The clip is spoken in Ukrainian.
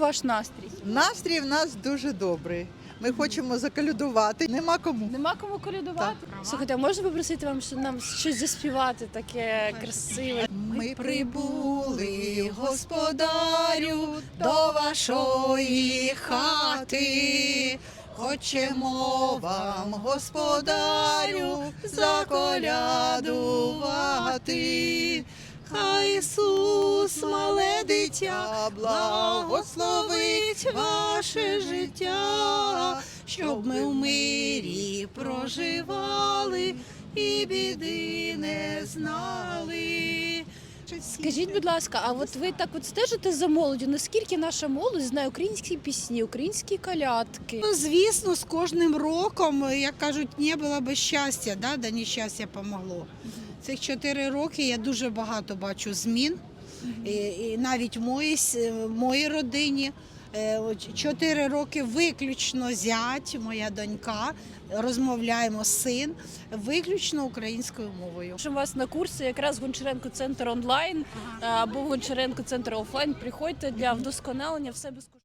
ваш настрій? Настрій в нас дуже добрий. Ми хочемо заколядувати. Нема кому. Нема кому колядувати? Слухайте, а можна попросити вам що нам щось заспівати таке красиве? Ми прибули, господарю, до вашої хати. Хочемо вам, господарю, заколядувати. Хай Ісус, мале дитя, благословить ваше життя, щоб ми в мирі проживали і біди не знали. Скажіть, будь ласка, а от ви так от стежите за молоддю? Наскільки наша молодь знає українські пісні, українські колядки? Ну, звісно, з кожним роком, як кажуть, не було би щастя, да, да нещастя помогло. Цих чотири роки я дуже багато бачу змін. І, навіть в моїй, моїй родині. Е, Чотири роки виключно зять, моя донька, розмовляємо син виключно українською мовою. Що у вас на курсі якраз Гончаренко центр онлайн або Гончаренко центр офлайн. Приходьте для вдосконалення все безкоштовно.